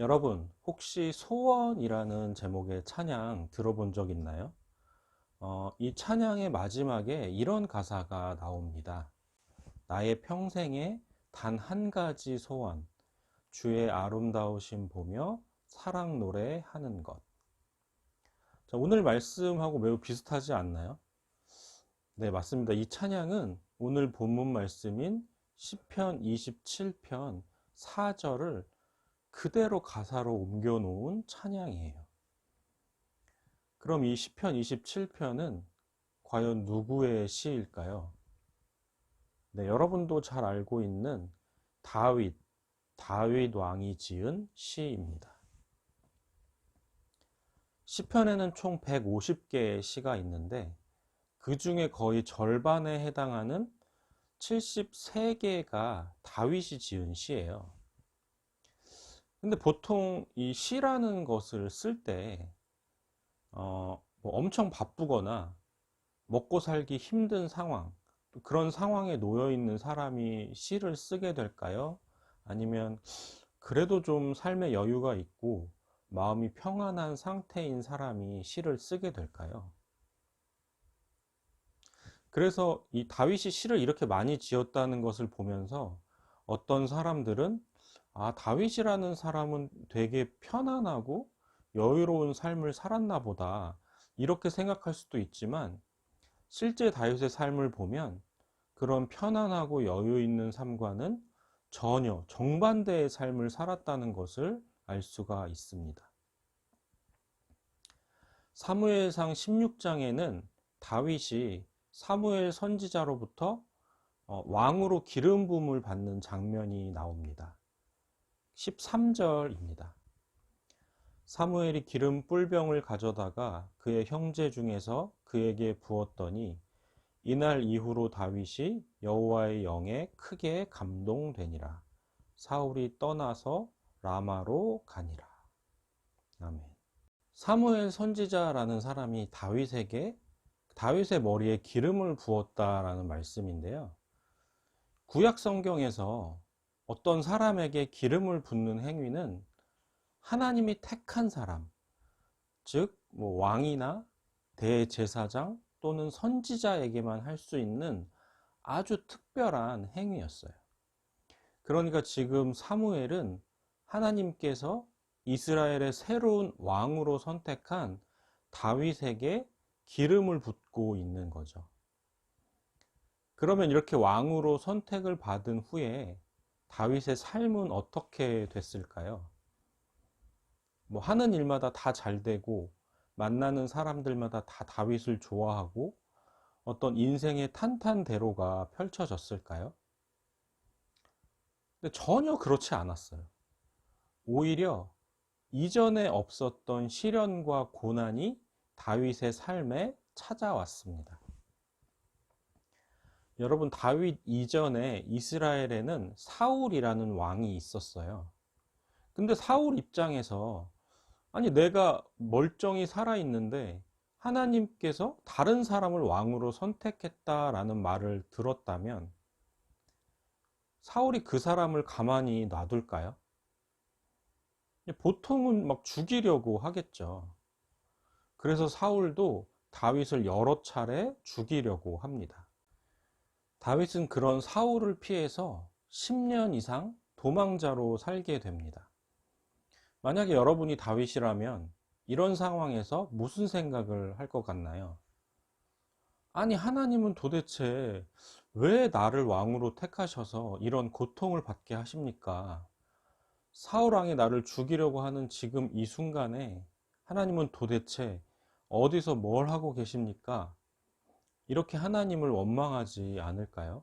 여러분, 혹시 소원이라는 제목의 찬양 들어본 적 있나요? 어, 이 찬양의 마지막에 이런 가사가 나옵니다. 나의 평생에 단 한 가지 소원, 주의 아름다우심 보며 사랑 노래 하는 것. 자, 오늘 말씀하고 매우 비슷하지 않나요? 네, 맞습니다. 이 찬양은 오늘 본문 말씀인 시편 27편 4절을 그대로 가사로 옮겨 놓은 찬양이에요. 그럼 이 시편 27편은 과연 누구의 시일까요? 네, 여러분도 잘 알고 있는 다윗, 다윗 왕이 지은 시입니다. 시편에는 총 150개의 시가 있는데 그 중에 거의 절반에 해당하는 73개가 다윗이 지은 시예요. 근데 보통 이 시라는 것을 쓸 때, 어, 뭐 엄청 바쁘거나 먹고 살기 힘든 상황, 그런 상황에 놓여 있는 사람이 시를 쓰게 될까요? 아니면 그래도 좀 삶의 여유가 있고 마음이 평안한 상태인 사람이 시를 쓰게 될까요? 그래서 이 다윗이 시를 이렇게 많이 지었다는 것을 보면서 어떤 사람들은 아, 다윗이라는 사람은 되게 편안하고 여유로운 삶을 살았나 보다. 이렇게 생각할 수도 있지만 실제 다윗의 삶을 보면 그런 편안하고 여유 있는 삶과는 전혀 정반대의 삶을 살았다는 것을 알 수가 있습니다. 사무엘상 16장에는 다윗이 사무엘 선지자로부터 어, 왕으로 기름 부음을 받는 장면이 나옵니다. 13절입니다. 사무엘이 기름 뿔병을 가져다가 그의 형제 중에서 그에게 부었더니 이날 이후로 다윗이 여호와의 영에 크게 감동되니라. 사울이 떠나서 라마로 가니라. 아멘. 사무엘 선지자라는 사람이 다윗에게 다윗의 머리에 기름을 부었다라는 말씀인데요. 구약 성경에서 어떤 사람에게 기름을 붓는 행위는 하나님이 택한 사람, 즉, 뭐 왕이나 대제사장 또는 선지자에게만 할 수 있는 아주 특별한 행위였어요. 그러니까 지금 사무엘은 하나님께서 이스라엘의 새로운 왕으로 선택한 다윗에게 기름을 붓고 있는 거죠. 그러면 이렇게 왕으로 선택을 받은 후에 다윗의 삶은 어떻게 됐을까요? 뭐 하는 일마다 다 잘 되고 만나는 사람들마다 다 다윗을 좋아하고 어떤 인생의 탄탄대로가 펼쳐졌을까요? 근데 전혀 그렇지 않았어요. 오히려 이전에 없었던 시련과 고난이 다윗의 삶에 찾아왔습니다. 여러분, 다윗 이전에 이스라엘에는 사울이라는 왕이 있었어요. 근데 사울 입장에서, 아니, 내가 멀쩡히 살아 있는데 하나님께서 다른 사람을 왕으로 선택했다라는 말을 들었다면, 사울이 그 사람을 가만히 놔둘까요? 보통은 막 죽이려고 하겠죠. 그래서 사울도 다윗을 여러 차례 죽이려고 합니다. 다윗은 그런 사울을 피해서 10년 이상 도망자로 살게 됩니다. 만약에 여러분이 다윗이라면 이런 상황에서 무슨 생각을 할 것 같나요? 아니, 하나님은 도대체 왜 나를 왕으로 택하셔서 이런 고통을 받게 하십니까? 사울왕이 나를 죽이려고 하는 지금 이 순간에 하나님은 도대체 어디서 뭘 하고 계십니까? 이렇게 하나님을 원망하지 않을까요?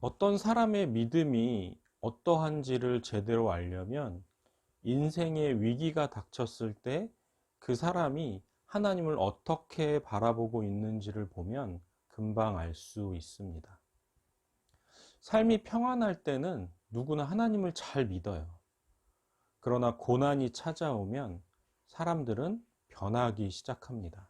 어떤 사람의 믿음이 어떠한지를 제대로 알려면 인생의 위기가 닥쳤을 때 그 사람이 하나님을 어떻게 바라보고 있는지를 보면 금방 알 수 있습니다. 삶이 평안할 때는 누구나 하나님을 잘 믿어요. 그러나 고난이 찾아오면 사람들은 변하기 시작합니다.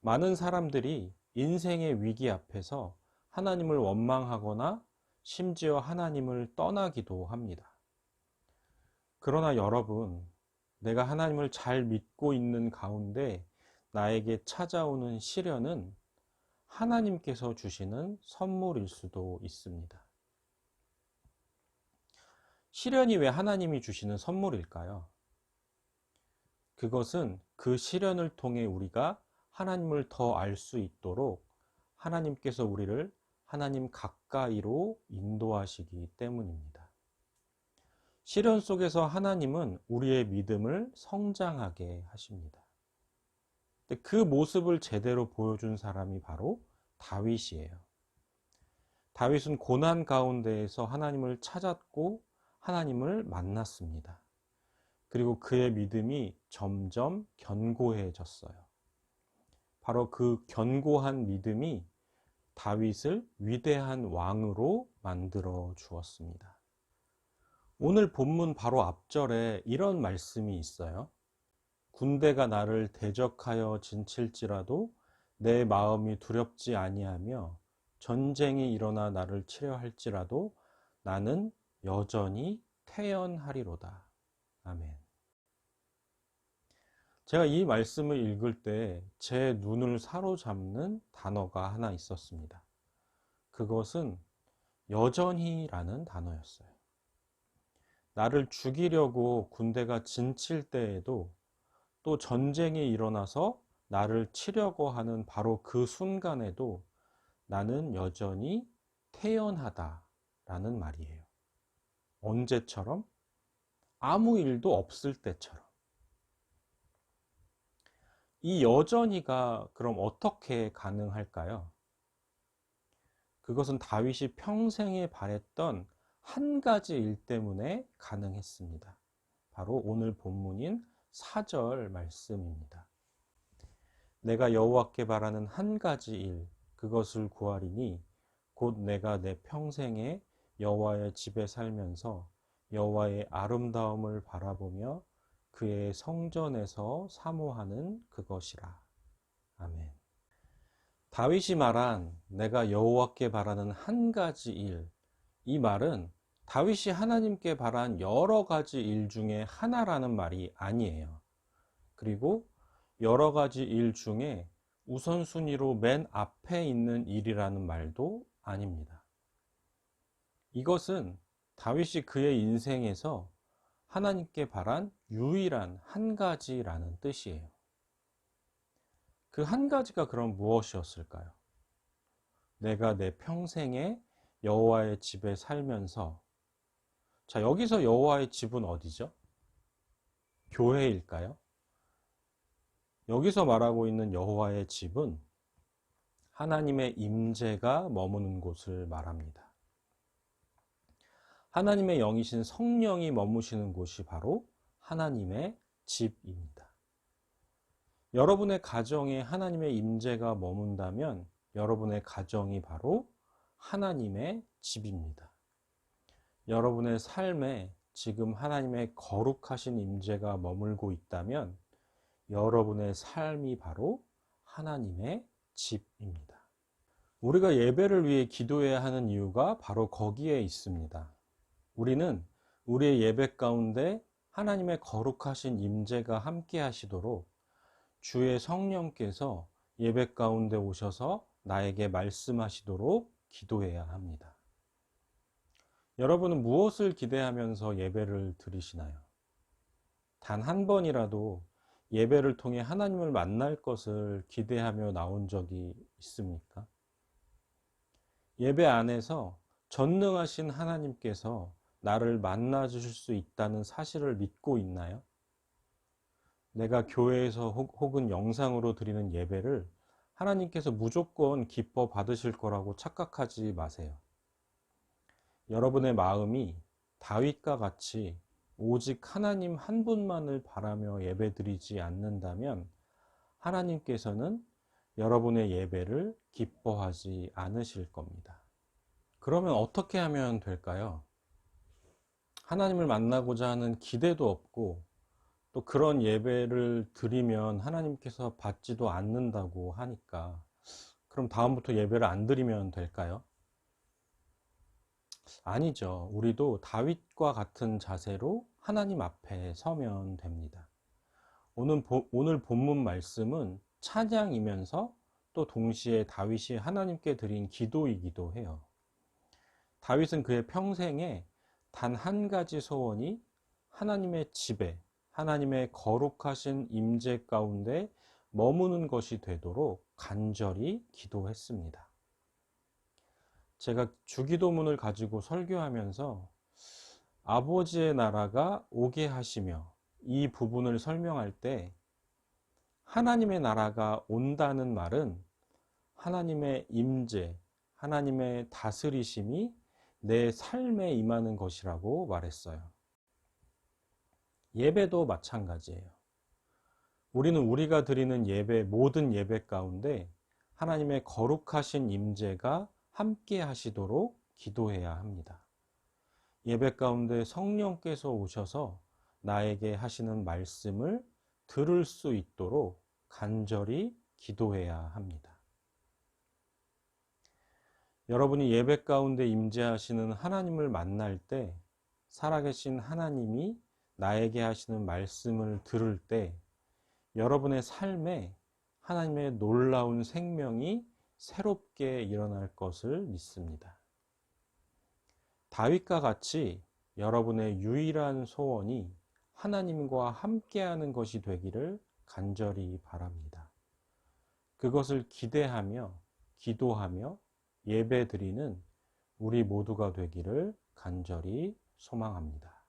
많은 사람들이 인생의 위기 앞에서 하나님을 원망하거나 심지어 하나님을 떠나기도 합니다. 그러나 여러분, 내가 하나님을 잘 믿고 있는 가운데 나에게 찾아오는 시련은 하나님께서 주시는 선물일 수도 있습니다. 시련이 왜 하나님이 주시는 선물일까요? 그것은 그 시련을 통해 우리가 하나님을 더 알 수 있도록 하나님께서 우리를 하나님 가까이로 인도하시기 때문입니다. 시련 속에서 하나님은 우리의 믿음을 성장하게 하십니다. 그 모습을 제대로 보여준 사람이 바로 다윗이에요. 다윗은 고난 가운데에서 하나님을 찾았고 하나님을 만났습니다. 그리고 그의 믿음이 점점 견고해졌어요. 바로 그 견고한 믿음이 다윗을 위대한 왕으로 만들어 주었습니다. 오늘 본문 바로 앞절에 이런 말씀이 있어요. 군대가 나를 대적하여 진칠지라도 내 마음이 두렵지 아니하며 전쟁이 일어나 나를 치려 할지라도 나는 여전히 태연하리로다. 아멘. 제가 이 말씀을 읽을 때 제 눈을 사로잡는 단어가 하나 있었습니다. 그것은 여전히라는 단어였어요. 나를 죽이려고 군대가 진칠 때에도 또 전쟁이 일어나서 나를 치려고 하는 바로 그 순간에도 나는 여전히 태연하다라는 말이에요. 언제처럼? 아무 일도 없을 때처럼. 이 여전히가 그럼 어떻게 가능할까요? 그것은 다윗이 평생에 바랬던 한 가지 일 때문에 가능했습니다. 바로 오늘 본문인 4절 말씀입니다. 내가 여호와께 바라는 한 가지 일 그것을 구하리니 곧 내가 내 평생에 여호와의 집에 살면서 여호와의 아름다움을 바라보며 그의 성전에서 사모하는 그것이라. 아멘. 다윗이 말한 내가 여호와께 바라는 한 가지 일, 이 말은 다윗이 하나님께 바란 여러 가지 일 중에 하나라는 말이 아니에요. 그리고 여러 가지 일 중에 우선순위로 맨 앞에 있는 일이라는 말도 아닙니다. 이것은 다윗이 그의 인생에서 하나님께 바란 유일한 한 가지라는 뜻이에요. 그 한 가지가 그럼 무엇이었을까요? 내가 내 평생에 여호와의 집에 살면서 자, 여기서 여호와의 집은 어디죠? 교회일까요? 여기서 말하고 있는 여호와의 집은 하나님의 임재가 머무는 곳을 말합니다. 하나님의 영이신 성령이 머무시는 곳이 바로 하나님의 집입니다. 여러분의 가정에 하나님의 임재가 머문다면 여러분의 가정이 바로 하나님의 집입니다. 여러분의 삶에 지금 하나님의 거룩하신 임재가 머물고 있다면 여러분의 삶이 바로 하나님의 집입니다. 우리가 예배를 위해 기도해야 하는 이유가 바로 거기에 있습니다. 우리는 우리의 예배 가운데 하나님의 거룩하신 임재가 함께 하시도록 주의 성령께서 예배 가운데 오셔서 나에게 말씀하시도록 기도해야 합니다. 여러분은 무엇을 기대하면서 예배를 드리시나요? 단 한 번이라도 예배를 통해 하나님을 만날 것을 기대하며 나온 적이 있습니까? 예배 안에서 전능하신 하나님께서 나를 만나 주실 수 있다는 사실을 믿고 있나요? 내가 교회에서 혹은 영상으로 드리는 예배를 하나님께서 무조건 기뻐 받으실 거라고 착각하지 마세요. 여러분의 마음이 다윗과 같이 오직 하나님 한 분만을 바라며 예배드리지 않는다면 하나님께서는 여러분의 예배를 기뻐하지 않으실 겁니다. 그러면 어떻게 하면 될까요? 하나님을 만나고자 하는 기대도 없고 또 그런 예배를 드리면 하나님께서 받지도 않는다고 하니까 그럼 다음부터 예배를 안 드리면 될까요? 아니죠. 우리도 다윗과 같은 자세로 하나님 앞에 서면 됩니다. 오늘, 보- 오늘 본문 말씀은 찬양이면서 또 동시에 다윗이 하나님께 드린 기도이기도 해요. 다윗은 그의 평생에 단 한 가지 소원이 하나님의 집에 하나님의 거룩하신 임재 가운데 머무는 것이 되도록 간절히 기도했습니다. 제가 주기도문을 가지고 설교하면서 아버지의 나라가 오게 하시며 이 부분을 설명할 때 하나님의 나라가 온다는 말은 하나님의 임재, 하나님의 다스리심이 내 삶에 임하는 것이라고 말했어요. 예배도 마찬가지예요. 우리는 우리가 드리는 예배, 모든 예배 가운데 하나님의 거룩하신 임재가 함께 하시도록 기도해야 합니다. 예배 가운데 성령께서 오셔서 나에게 하시는 말씀을 들을 수 있도록 간절히 기도해야 합니다. 여러분이 예배 가운데 임재하시는 하나님을 만날 때 살아계신 하나님이 나에게 하시는 말씀을 들을 때 여러분의 삶에 하나님의 놀라운 생명이 새롭게 일어날 것을 믿습니다. 다윗과 같이 여러분의 유일한 소원이 하나님과 함께하는 것이 되기를 간절히 바랍니다. 그것을 기대하며 기도하며 예배 드리는 우리 모두가 되기를 간절히 소망합니다.